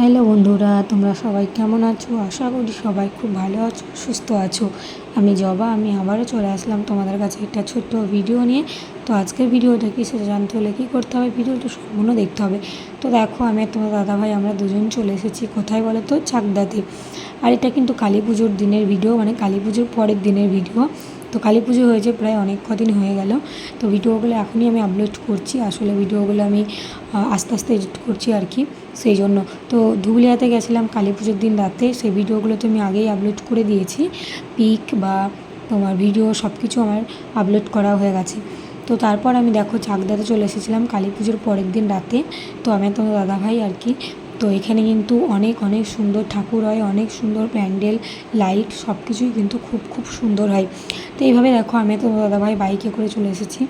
Hello বন্ধুরা, তোমরা সবাই কেমন আছো? আশা করি সবাই খুব ভালো আছো, সুস্থ আছো। আমি জবা, আমি আবারও চলে আসলাম তোমাদের কাছে একটা ছোট্ট ভিডিও নিয়ে। তো আজকের ভিডিওটা কি সেটা জানতে হলে কী করতে হবে? ভিডিওটা সম্পূর্ণ দেখতে হবে। তো দেখো, আমি তোমার দাদাভাই আমরা দুজন চলে এসেছি। কোথায় বলো তো? চাকদাতে। আর এটা কিন্তু কালী পুজোর দিনের ভিডিও মানে কালী পুজোর পরের দিনের ভিডিও তো কালী পুজো হয়েছে, প্রায় অনেক কদিন হয়ে গেল। তো ভিডিওগুলো এখনই আমি আপলোড করছি, আসলে ভিডিওগুলো আমি আস্তে আস্তে এডিট করছি আর কি, সেই জন্য। তো ধুবুলিয়াতে গেছিলাম কালী পুজোর দিন রাতে, সেই ভিডিওগুলো তো আমি আগেই আপলোড করে দিয়েছি। পিক বা তোমার ভিডিও সব কিছু আমার আপলোড করা হয়ে গেছে। তো তারপর আমি দেখো চাকদাতে চলে এসেছিলাম কালী পুজোর পরের দিন রাতে। তো আমি তোমার দাদাভাই আর কি তো এখানে কিন্তু অনেক অনেক সুন্দর ঠাকুর হয়, অনেক সুন্দর প্যান্ডেল, লাইট সব কিছুই কিন্তু খুব খুব সুন্দর হয়। তো এইভাবে দেখো আমি তো দাদাভাই বাইকে করে চলে এসেছি।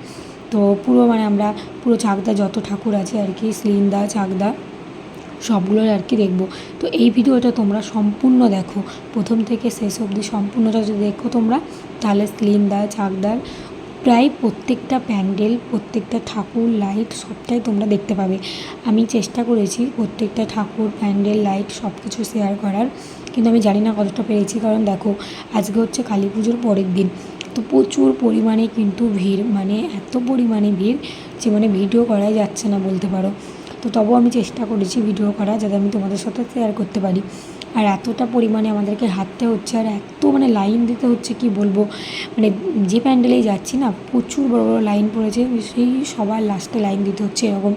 তো পুরো মানে আমরা পুরো চাকদা যত ঠাকুর আছে আর কি শ্লিন্দা চাকদা সবগুলোর আর কি দেখব। তো এই ভিডিওটা তোমরা সম্পূর্ণ দেখো। প্রথম থেকে শেষ অবধি সম্পূর্ণটা যদি দেখো তোমরা, তাহলে স্লিনদার চাকদার প্রায় প্রত্যেকটা প্যান্ডেল, প্রত্যেকটা ঠাকুর, লাইট সবটাই তোমরা দেখতে পাবে। আমি চেষ্টা করেছি প্রত্যেকটা ঠাকুর, প্যান্ডেল, লাইট সব কিছু শেয়ার করার, কিন্তু আমি জানি না কতটা পেরেছি। কারণ দেখো, আজকে হচ্ছে কালী পুজোর পরের দিন। তো প্রচুর পরিমাণে কিন্তু ভিড় মানে এত পরিমাণে ভিড় যে মানে ভিডিও করাই যাচ্ছে না বলতে পারো। তো তবুও আমি চেষ্টা করেছি ভিডিও করা, যাতে আমি তোমাদের সাথে শেয়ার করতে পারি। আর এতটা পরিমাণে আমাদেরকে হাঁটতে হচ্ছে আর এত মানে লাইন দিতে হচ্ছে, কি বলব? মানে যে প্যান্ডেলেই যাচ্ছি না, প্রচুর বড় বড় লাইন পড়েছে, সেই সবার লাস্টে লাইন দিতে হচ্ছে এরকম।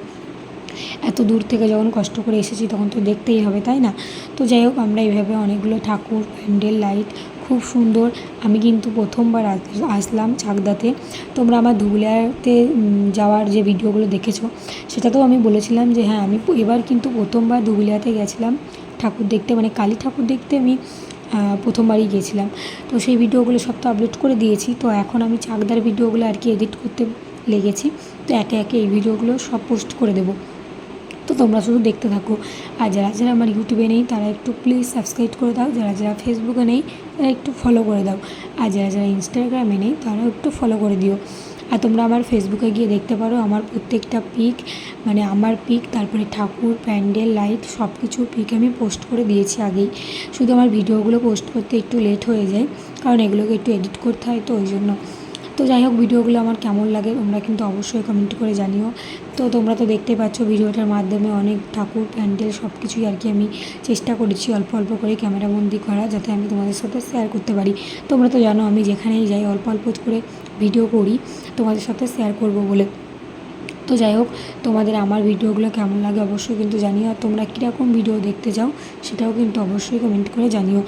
এত দূর থেকে যখন কষ্ট করে এসেছি তখন তো দেখতেই হবে, তাই না? তো যাই হোক, আমরা এইভাবে অনেকগুলো ঠাকুর প্যান্ডেল লাইট খুব সুন্দর। আমি কিন্তু প্রথমবার আসলাম চাকদাতে। তোমরা আমার ধুবুলিয়াতে যাওয়ার যে ভিডিওগুলো দেখেছ, সেটাতেও আমি বলেছিলাম যে হ্যাঁ আমি এবার কিন্তু প্রথমবার ধুবুলিয়াতে গেছিলাম। ঠাকুর দেখতে মানে কালী ঠাকুর দেখতে আমি প্রথমবারই গিয়েছিলাম। তো সেই ভিডিওগুলো সব তো আপলোড করে দিয়েছি। তো এখন আমি চাকদার ভিডিওগুলো আর কি এডিট করতে লেগেছি। তো একে একে এই ভিডিওগুলো সব পোস্ট করে দেবো। তো তোমরা শুধু দেখতে থাকো। আর যারা যারা আমার ইউটিউবে নেই, তারা একটু প্লিজ সাবস্ক্রাইব করে দাও। যারা যারা ফেসবুকে নেই, তারা একটু ফলো করে দাও। আর যারা যারা ইনস্টাগ্রামে নেই, তারাও একটু ফলো করে দিও। আর তোমরা আমার ফেসবুকে গিয়ে দেখতে পারো আমার প্রত্যেকটা পিক মানে আমার পিক তারপরে ঠাকুর, প্যান্ডেল লাইট সব কিছু পিক আমি পোস্ট করে দিয়েছি আগেই। শুধু আমার ভিডিওগুলো পোস্ট করতে একটু লেট হয়ে যায়, কারণ এগুলোকে একটু এডিট করতে হয় তো ওই জন্য। তো যাই হোক, ভিডিওগুলো আমার কেমন লাগে তোমরা কিন্তু অবশ্যই কমেন্ট করে জানিও। তো তোমরা তো দেখতে পাচ্ছ, ভিডিওটার মাধ্যমে অনেক ঠাকুর, প্যান্ডেল সব কিছুই আর কি আমি চেষ্টা করেছি অল্প অল্প করে ক্যামেরাবন্দি করা যাতে আমি তোমাদের সাথে শেয়ার করতে পারি। তোমরা তো জানো আমি যেখানেই যাই অল্প অল্প করে ভিডিও করি, তোমাদের সাথে শেয়ার করব বলে। তো যাই হোক, তোমাদের আমার ভিডিওগুলো কেমন লাগে অবশ্যই কিন্তু জানিও। আর তোমরা কীরকম ভিডিও দেখতে চাও সেটাও কিন্তু অবশ্যই কমেন্ট করে জানিও।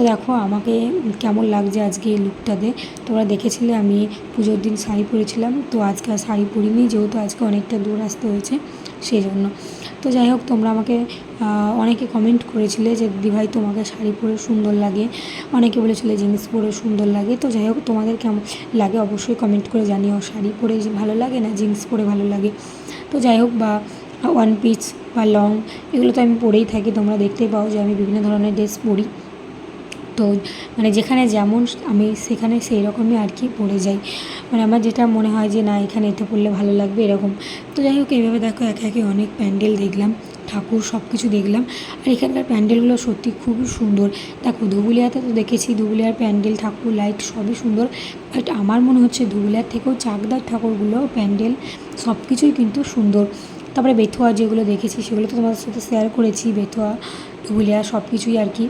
তো দেখো, আমাকে কেমন লাগছে আজকে এই লুকটাতে তোমরা দেখেছিলে আমি পুজোর দিন শাড়ি পরেছিলাম, তো আজকে আর শাড়ি পরিনি, যেহেতু আজকে অনেকটা দূর আসতে হয়েছে সেই জন্য তো যাই হোক, তোমরা আমাকে অনেকে কমেন্ট করেছিলে যে দিদিভাই তোমাকে শাড়ি পরে সুন্দর লাগে। অনেকে বলেছিলে, জিন্স পরে সুন্দর লাগে। তো যাই হোক, তোমাদের কেমন লাগে অবশ্যই কমেন্ট করে জানিও, শাড়ি পরে ভালো লাগে না জিন্স পরে ভালো লাগে। তো যাই হোক, বা ওয়ান পিস বা লং এগুলো তো আমি পরেই থাকি, তোমরা দেখতেই পাও যে আমি বিভিন্ন ধরনের ড্রেস পরি। তো মানে যেখানে যেমন আমি সেখানে সেই রকমই আর কি পড়ে যাই। মানে আমার যেটা মনে হয় যে, না, এখানে এটা পড়লে ভালো লাগবে, এরকম। তো যাই হোক, এইভাবে দেখো একে একে অনেক প্যান্ডেল দেখলাম, ঠাকুর সব কিছু দেখলাম। আর এখানকার প্যান্ডেলগুলো সত্যি খুবই সুন্দর। দেখো, ধুবুলিয়াতে তো দেখেছি, ধুবুলিয়ার প্যান্ডেল, ঠাকুর, লাইট সবই সুন্দর। বাট আমার মনে হচ্ছে ধুবুলিয়ার থেকেও চাকদার ঠাকুরগুলো, প্যান্ডেল সব কিছুই কিন্তু সুন্দর। তারপরে বেথুয়া যেগুলো দেখেছি, সেগুলো তো তোমাদের সাথে শেয়ার করেছি। বেথুয়া, ধুবুলিয়া সব কিছুই আর কি।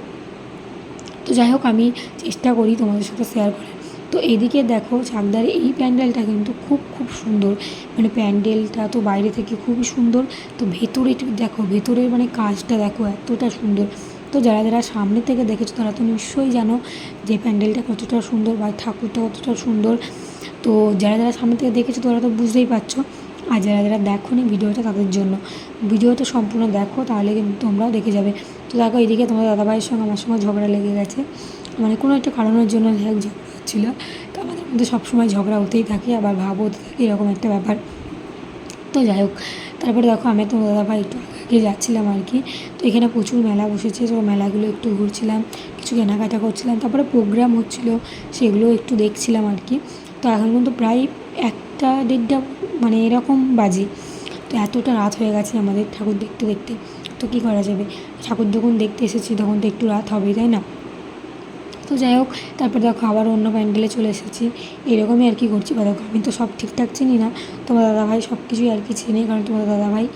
তো যাই হোক, আমি চেষ্টা করি তোমাদের সাথে শেয়ার করার। তো এদিকে দেখো, চাকদার এই প্যান্ডেলটা কিন্তু খুব খুব সুন্দর। মানে প্যান্ডেলটা তো বাইরে থেকে খুবই সুন্দর। তো ভেতরে দেখো, ভেতরের মানে কাজটা দেখো এতটা সুন্দর। তো যারা যারা সামনে থেকে দেখেছ, তারা তো নিশ্চয়ই জানো যে প্যান্ডেলটা কতটা সুন্দর বা ঠাকুরটা কতটা সুন্দর। তো যারা যারা সামনে থেকে দেখেছ তারা তো বুঝতেই পারছ। আর যারা যারা দেখো নি ভিডিওটা তাদের জন্য। ভিডিওটা সম্পূর্ণ দেখো, তাহলে কিন্তু তোমরাও দেখে যাবে। তো দেখো, এদিকে তোমার দাদাভাইয়ের সঙ্গে আমার সঙ্গে ঝগড়া লেগে গেছে। মানে কোনো একটা কারণের জন্য যাই ঝগড়া হচ্ছিল। তো আমাদের মধ্যে সবসময় ঝগড়া হতেই থাকে, আবার ভাব হতে থাকে, এরকম একটা ব্যাপার। তো যাই হোক, তারপরে দেখো, আমি তো দাদাভাই একটু আগে যাচ্ছিলাম আর কি। তো এখানে প্রচুর মেলা বসেছে, তো মেলাগুলো একটু ঘুরছিলাম, কিছু কেনাকাটা করছিলাম। তারপরে প্রোগ্রাম হচ্ছিল, সেগুলো একটু দেখছিলাম আর কি। তো এখন কিন্তু প্রায় একটা দেড়টা মানে এরকম বাজে। তো এতটা রাত হয়ে গেছে আমাদের ঠাকুর দেখতে দেখতে। তো কী করা যাবে? ঠাকুর যখন দেখতে এসেছি তখন তো একটু রাত হবেই তাই না? তো যাই হোক, তারপর দেখো আবার অন্য প্যান্ডেলে চলে এসেছি। এরকমই আর কি করছি। বা দেখো আমি তো সব ঠিকঠাক চিনি না। তোমার দাদাভাই সব কিছুই আর কি চেনে। কারণ তোমার দাদাভাই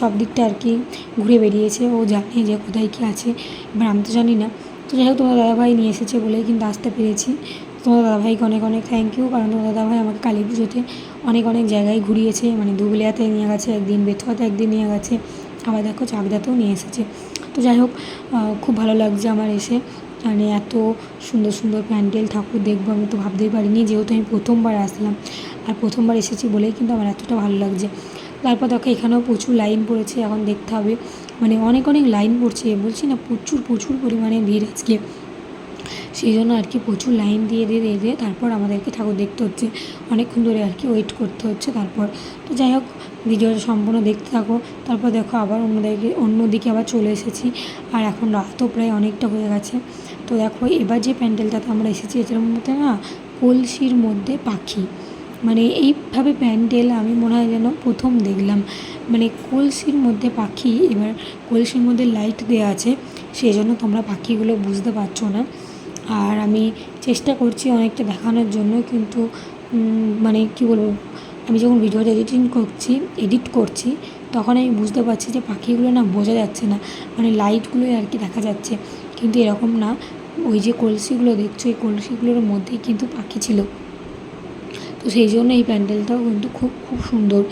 সব দিকটা আর কি ঘুরে বেরিয়েছে। ও জানে যে কোথায় কী আছে। এবার আমি তো জানি না। তো যাই হোক, তোমার দাদাভাই নিয়ে এসেছে বলেই কিন্তু আসতে পেরেছি। তোমার দাদাভাইকে অনেক অনেক থ্যাংক ইউ কারণ তোমার দাদাভাই আমাকে কালী পুজোতে অনেক অনেক জায়গায় ঘুরিয়েছে। মানে ধুবুলিয়াতে নিয়ে গেছে, একদিন বেথুয়াতে একদিন নিয়ে গেছে। আবার দেখো চাকদাতেও নিয়ে এসেছে। তো যাই হোক খুব ভালো লাগছে আমার এসে। মানে এত সুন্দর সুন্দর প্যান্ডেল, ঠাকুর দেখব আমি তো ভাবতেই পারিনি, যেহেতু আমি প্রথমবার আসলাম। আর প্রথমবার এসেছি বলেই কিন্তু আমার এতটা ভালো লাগছে। তারপর দেখো এখানেও প্রচুর লাইন পড়েছে, এখন দেখতে হবে। মানে অনেক অনেক লাইন পড়ছে, বলছি না, প্রচুর প্রচুর পরিমাণে ভিড় আজকে। সেই জন্য আর কি প্রচুর লাইন দিয়ে দিয়ে দিয়ে দিয়ে তারপর আমাদেরকে ঠাকুর দেখতে হচ্ছে। অনেকক্ষণ ধরে আর কি ওয়েট করতে হচ্ছে তারপর। তো যাই হোক, ভিডিওটা সম্পূর্ণ দেখতে থাকো। তারপর দেখো আবার অন্যদিকে অন্যদিকে আবার চলে এসেছি। আর এখন রাতও প্রায় অনেকটা হয়ে গেছে। তো দেখো এবার যে প্যান্ডেলটাতে আমরা এসেছি এটার মধ্যে না কলসির মধ্যে পাখি। মানে এইভাবে প্যান্ডেল আমি মনে হয় যেন প্রথম দেখলাম। মানে কলসির মধ্যে পাখি, এবার কলসির মধ্যে লাইট দেওয়া আছে। সেই জন্য তোমরা পাখিগুলো বুঝতে পারছ না। আর আমি চেষ্টা করছি অনেকটা দেখানোর জন্য, কিন্তু মানে কি বলব, আমি যখন ভিডিওটা এডিটিং করছি এডিট করছি, তখন আমি বুঝতে পারছি যে পাখিগুলো না বোঝা যাচ্ছে না মানে লাইটগুলোই আর কি দেখা যাচ্ছে। কিন্তু এরকম না, ওই যে কলসিগুলো দেখছ, এই কলসিগুলোর মধ্যেই কিন্তু পাখি ছিল। তো সেই জন্য এই প্যান্ডেলটাও কিন্তু খুব খুব সুন্দর।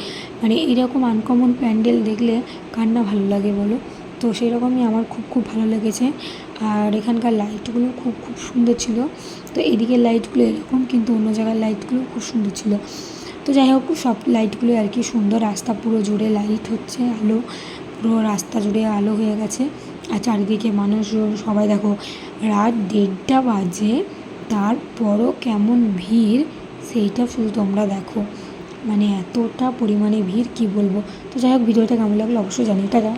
মানে এইরকম আনকমন প্যান্ডেল দেখলে কার না ভালো লাগে বলো? তো সেই রকমই আমার খুব খুব ভালো লেগেছে। আর এখানকার লাইটগুলো খুব খুব সুন্দর ছিল। তো এদিকের লাইটগুলো এরকম, কিন্তু অন্য জায়গার লাইটগুলো খুব সুন্দর ছিল। তো যাই হোক, সব লাইটগুলো আর কি সুন্দর। রাস্তা পুরো জুড়ে লাইট হচ্ছে, আলো পুরো রাস্তা জুড়ে আলো হয়ে গেছে। আর চারিদিকে মানুষজন সবাই দেখো, রাত দেড়টা বাজে, তারপরও কেমন ভিড়, সেইটা শুধু তোমরা দেখো। মানে এতটা পরিমাণে ভিড়, কি বলব? তো যাই হোক, ভিডিওটা কেমন লাগল অবশ্যই জানিয়ে টাটা।